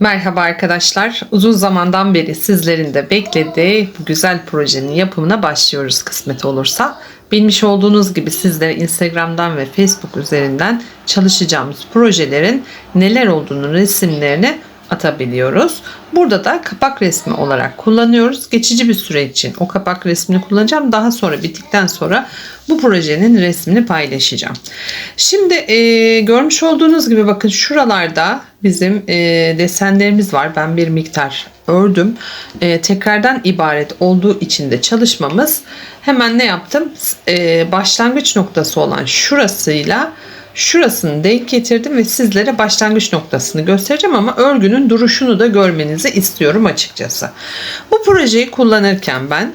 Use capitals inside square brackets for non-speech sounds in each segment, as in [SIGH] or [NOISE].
Merhaba arkadaşlar. Uzun zamandan beri sizlerin de beklediği bu güzel projenin yapımına başlıyoruz kısmet olursa. Bilmiş olduğunuz gibi sizlere Instagram'dan ve Facebook üzerinden çalışacağımız projelerin neler olduğunu resimlerini atabiliyoruz. Burada da kapak resmi olarak kullanıyoruz. Geçici bir süre için o kapak resmini kullanacağım. Daha sonra bittikten sonra bu projenin resmini paylaşacağım. Şimdi e, görmüş olduğunuz gibi bakın şuralarda bizim e, desenlerimiz var. Ben bir miktar ördüm. E, tekrardan ibaret olduğu için de çalışmamız hemen ne yaptım? E, başlangıç noktası olan şurasıyla şurasını denk getirdim ve sizlere başlangıç noktasını göstereceğim ama örgünün duruşunu da görmenizi istiyorum açıkçası. Bu projeyi kullanırken ben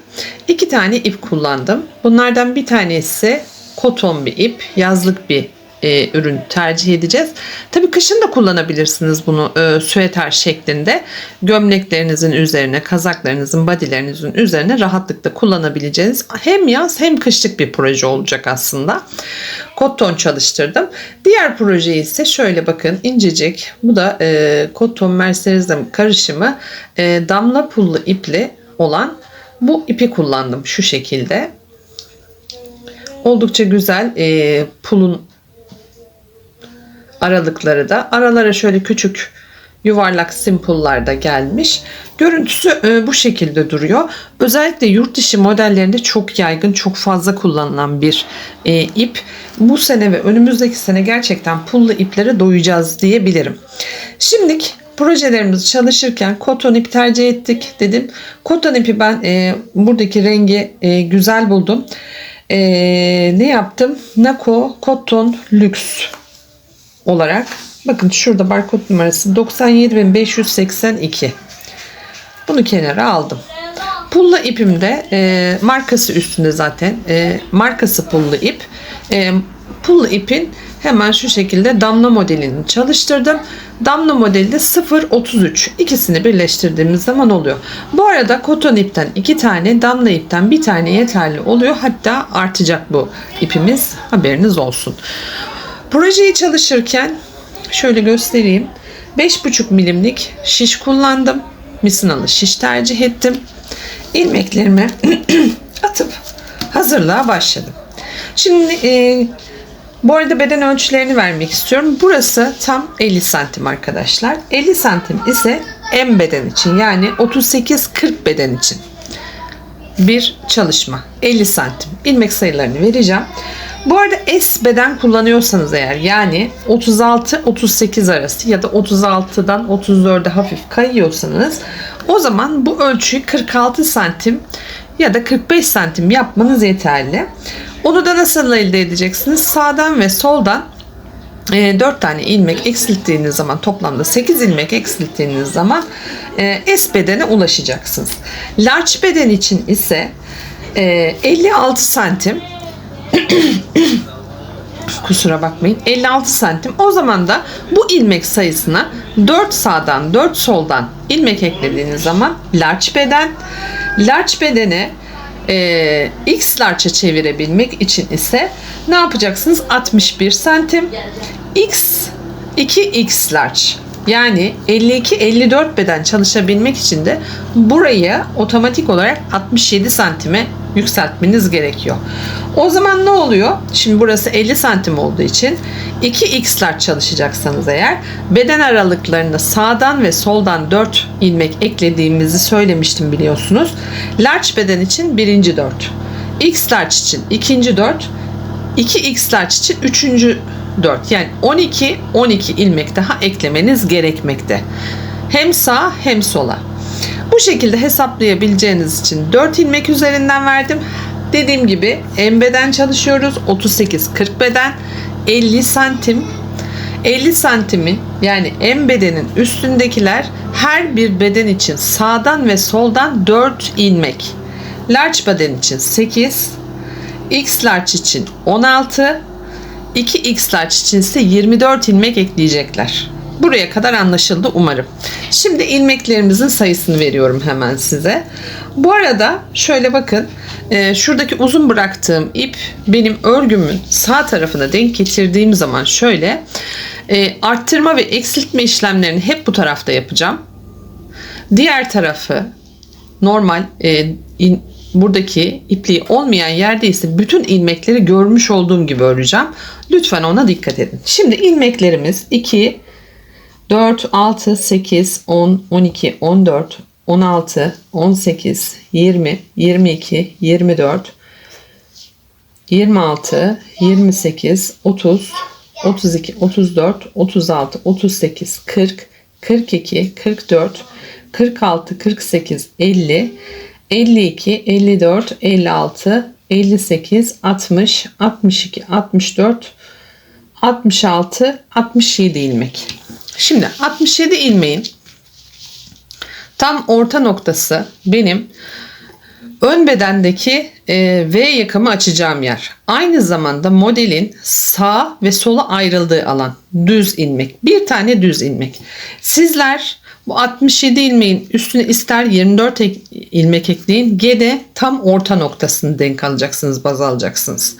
iki tane ip kullandım. Bunlardan bir tanesi koton bir ip, yazlık bir e, ürün tercih edeceğiz. Tabii kışın da kullanabilirsiniz bunu e, süeter şeklinde. Gömleklerinizin üzerine, kazaklarınızın, badilerinizin üzerine rahatlıkla kullanabileceğiniz hem yaz hem kışlık bir proje olacak aslında. Koton çalıştırdım. Diğer projeyi ise şöyle bakın incecik. Bu da e, koton mercerizm karışımı e, damla pullu ipli olan bu ipi kullandım şu şekilde. Oldukça güzel e, pulun aralıkları da aralara şöyle küçük yuvarlak simpullar da gelmiş. Görüntüsü e, bu şekilde duruyor. Özellikle yurt dışı modellerinde çok yaygın, çok fazla kullanılan bir e, ip. Bu sene ve önümüzdeki sene gerçekten pullu iplere doyacağız diyebilirim. Şimdilik projelerimizi çalışırken koton ip tercih ettik dedim. Koton ipi ben e, buradaki rengi güzel buldum. Ne yaptım? Nako Cotton Lux olarak bakın şurada barkod numarası 97582 bunu kenara aldım. Pulla ipimde e, markası üstünde zaten e, markası pullu ip. E, pullu ipin hemen şu şekilde damla modelini çalıştırdım. Damla modeli de 0.33 ikisini birleştirdiğimiz zaman oluyor. Bu arada koton ipten iki tane damla ipten bir tane yeterli oluyor. Hatta artacak bu ipimiz. Haberiniz olsun Projeyi çalışırken şöyle göstereyim. 5,5 milimlik şiş kullandım. Misinalı şiş tercih ettim. İlmeklerimi [CLEARS THROAT] atıp hazırlığa başladım. Şimdi e, bu arada beden ölçülerini vermek istiyorum. Burası tam 50 santim arkadaşlar. 50 santim ise M beden için yani 38-40 beden için bir çalışma. 50 santim. ilmek sayılarını vereceğim. Bu arada S beden kullanıyorsanız eğer yani 36-38 arası ya da 36'dan 34'e hafif kayıyorsanız o zaman bu ölçüyü 46 santim ya da 45 santim yapmanız yeterli. Onu da nasıl elde edeceksiniz? Sağdan ve soldan e, 4 tane ilmek eksilttiğiniz zaman toplamda 8 ilmek eksilttiğiniz zaman e, S bedene ulaşacaksınız. Large beden için ise e, 56 santim [COUGHS] kusura bakmayın. 56 santim. O zaman da bu ilmek sayısına 4 sağdan 4 soldan ilmek eklediğiniz zaman large beden. Large bedene e, x large'a çevirebilmek için ise ne yapacaksınız? 61 santim. X 2x large. Yani 52-54 beden çalışabilmek için de burayı otomatik olarak 67 santime yükseltmeniz gerekiyor. O zaman ne oluyor? Şimdi burası 50 santim olduğu için 2x'ler çalışacaksanız eğer beden aralıklarında sağdan ve soldan 4 ilmek eklediğimizi söylemiştim biliyorsunuz. Large beden için birinci 4. X large için ikinci 4. 2x large için üçüncü 4. Yani 12 12 ilmek daha eklemeniz gerekmekte. Hem sağ hem sola. Bu şekilde hesaplayabileceğiniz için 4 ilmek üzerinden verdim. Dediğim gibi en beden çalışıyoruz. 38-40 beden 50 santim 50 santimin yani en bedenin üstündekiler her bir beden için sağdan ve soldan 4 ilmek. Large beden için 8, X large için 16, 2X large için ise 24 ilmek ekleyecekler. Buraya kadar anlaşıldı umarım. Şimdi ilmeklerimizin sayısını veriyorum hemen size. Bu arada şöyle bakın. E, şuradaki uzun bıraktığım ip benim örgümün sağ tarafına denk getirdiğim zaman şöyle E, arttırma ve eksiltme işlemlerini hep bu tarafta yapacağım. Diğer tarafı normal e, in, buradaki ipliği olmayan yerde ise bütün ilmekleri görmüş olduğum gibi öreceğim. Lütfen ona dikkat edin. Şimdi ilmeklerimiz 2, 4, 6, 8, 10, 12, 14, 16, 18, 20, 22, 24, 26, 28, 30, 32, 34, 36, 38, 40, 42, 44, 46, 48, 50, 52, 54, 56, 58, 60, 62, 64, 66, 67 ilmek. Şimdi 67 ilmeğin tam orta noktası benim ön bedendeki e, V yakamı açacağım yer. Aynı zamanda modelin sağ ve sola ayrıldığı alan düz ilmek. Bir tane düz ilmek. Sizler bu 67 ilmeğin üstüne ister 24 ek- ilmek ekleyin. Gene tam orta noktasını denk alacaksınız, baz alacaksınız.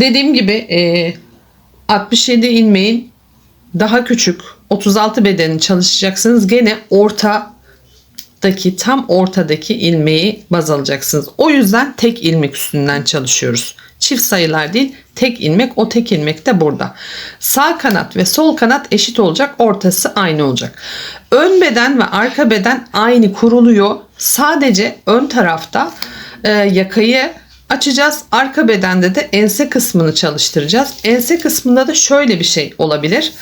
Dediğim gibi e, 67 ilmeğin daha küçük 36 bedeni çalışacaksınız. Gene orta daki tam ortadaki ilmeği baz alacaksınız. O yüzden tek ilmek üstünden çalışıyoruz. Çift sayılar değil tek ilmek o tek ilmek de burada. Sağ kanat ve sol kanat eşit olacak ortası aynı olacak. Ön beden ve arka beden aynı kuruluyor. Sadece ön tarafta e, yakayı açacağız. Arka bedende de ense kısmını çalıştıracağız. Ense kısmında da şöyle bir şey olabilir.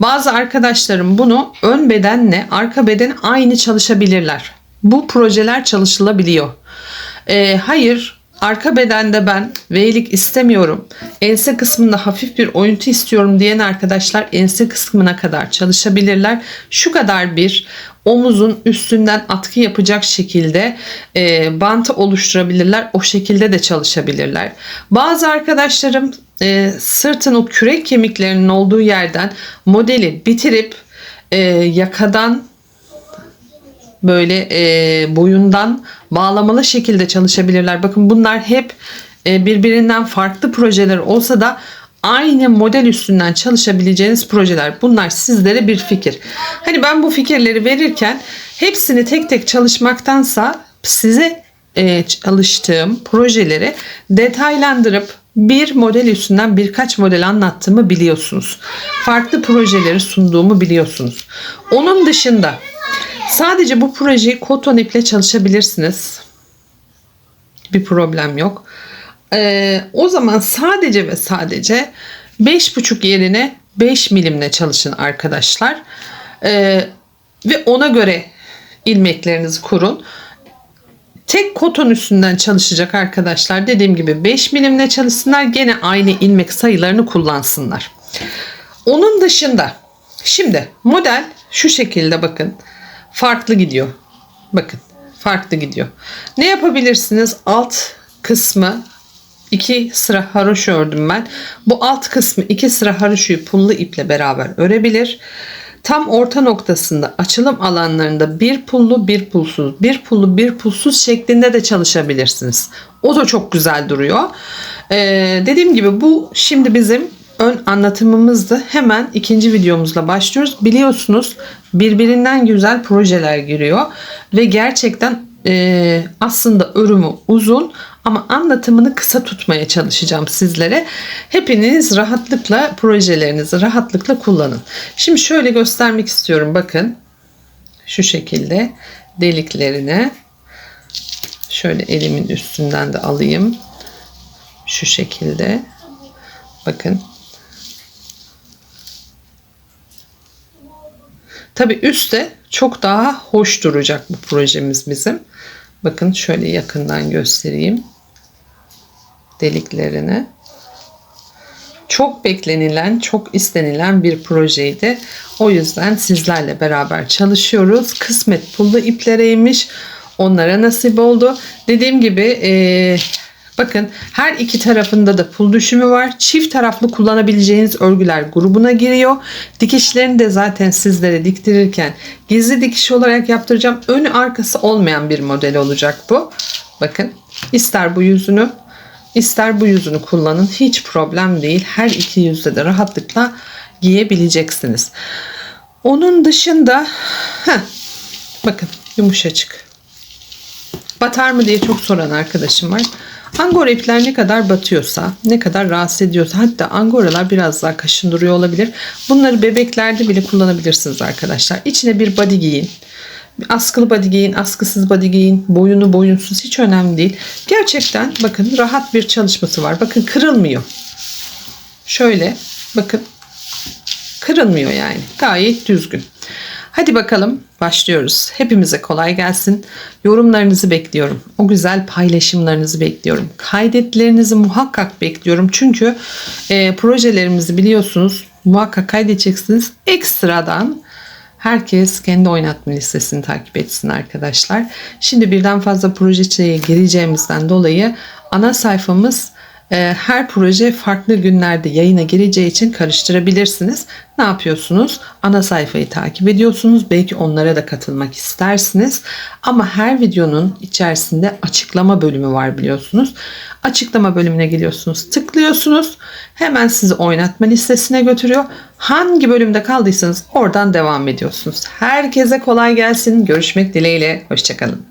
Bazı arkadaşlarım bunu ön bedenle arka beden aynı çalışabilirler. Bu projeler çalışılabiliyor. Ee, hayır arka bedende ben V'lik istemiyorum. Ense kısmında hafif bir oyuntu istiyorum diyen arkadaşlar ense kısmına kadar çalışabilirler. Şu kadar bir omuzun üstünden atkı yapacak şekilde e, bantı oluşturabilirler. O şekilde de çalışabilirler. Bazı arkadaşlarım e, sırtın o kürek kemiklerinin olduğu yerden modeli bitirip e, yakadan böyle e, boyundan bağlamalı şekilde çalışabilirler. Bakın bunlar hep e, birbirinden farklı projeler olsa da aynı model üstünden çalışabileceğiniz projeler. Bunlar sizlere bir fikir. Hani ben bu fikirleri verirken hepsini tek tek çalışmaktansa size e, çalıştığım projeleri detaylandırıp bir model üstünden birkaç model anlattığımı biliyorsunuz. Farklı projeleri sunduğumu biliyorsunuz. Onun dışında Sadece bu projeyi koton iple çalışabilirsiniz. Bir problem yok. Ee, o zaman sadece ve sadece 5,5 yerine 5 milimle çalışın arkadaşlar. Ee, ve ona göre ilmeklerinizi kurun. Tek koton üstünden çalışacak arkadaşlar dediğim gibi 5 milimle çalışsınlar. Gene aynı ilmek sayılarını kullansınlar. Onun dışında şimdi model şu şekilde bakın farklı gidiyor. Bakın farklı gidiyor. Ne yapabilirsiniz? Alt kısmı iki sıra haroşa ördüm ben. Bu alt kısmı iki sıra haroşayı pullu iple beraber örebilir. Tam orta noktasında açılım alanlarında bir pullu bir pulsuz, bir pullu bir pulsuz şeklinde de çalışabilirsiniz. O da çok güzel duruyor. Ee, dediğim gibi bu şimdi bizim ön anlatımımızdı. Hemen ikinci videomuzla başlıyoruz. Biliyorsunuz birbirinden güzel projeler giriyor ve gerçekten e, aslında örümü uzun ama anlatımını kısa tutmaya çalışacağım sizlere. Hepiniz rahatlıkla projelerinizi rahatlıkla kullanın. Şimdi şöyle göstermek istiyorum. Bakın şu şekilde deliklerine şöyle elimin üstünden de alayım. Şu şekilde. Bakın Tabi üstte çok daha hoş duracak bu projemiz bizim. Bakın şöyle yakından göstereyim. Deliklerini. Çok beklenilen, çok istenilen bir projeydi. O yüzden sizlerle beraber çalışıyoruz. Kısmet pullu iplereymiş. Onlara nasip oldu. Dediğim gibi e, Bakın her iki tarafında da pul düşümü var. Çift taraflı kullanabileceğiniz örgüler grubuna giriyor. Dikişlerini de zaten sizlere diktirirken gizli dikiş olarak yaptıracağım. Önü arkası olmayan bir model olacak bu. Bakın ister bu yüzünü ister bu yüzünü kullanın. Hiç problem değil. Her iki yüzde de rahatlıkla giyebileceksiniz. Onun dışında heh, bakın yumuşacık. Batar mı diye çok soran arkadaşım var. Angora ipler ne kadar batıyorsa, ne kadar rahatsız ediyorsa hatta angoralar biraz daha kaşındırıyor olabilir. Bunları bebeklerde bile kullanabilirsiniz arkadaşlar. İçine bir body giyin. Askılı body giyin, askısız body giyin, boyunu boyunsuz hiç önemli değil. Gerçekten bakın rahat bir çalışması var. Bakın kırılmıyor. Şöyle bakın kırılmıyor yani. Gayet düzgün. Hadi bakalım başlıyoruz. Hepimize kolay gelsin. Yorumlarınızı bekliyorum. O güzel paylaşımlarınızı bekliyorum. Kaydetlerinizi muhakkak bekliyorum. Çünkü e, projelerimizi biliyorsunuz muhakkak kaydedeceksiniz. Ekstradan herkes kendi oynatma listesini takip etsin arkadaşlar. Şimdi birden fazla projeye gireceğimizden dolayı ana sayfamız her proje farklı günlerde yayına gireceği için karıştırabilirsiniz. Ne yapıyorsunuz? Ana sayfayı takip ediyorsunuz. Belki onlara da katılmak istersiniz. Ama her videonun içerisinde açıklama bölümü var biliyorsunuz. Açıklama bölümüne geliyorsunuz. Tıklıyorsunuz. Hemen sizi oynatma listesine götürüyor. Hangi bölümde kaldıysanız oradan devam ediyorsunuz. Herkese kolay gelsin. Görüşmek dileğiyle. Hoşçakalın.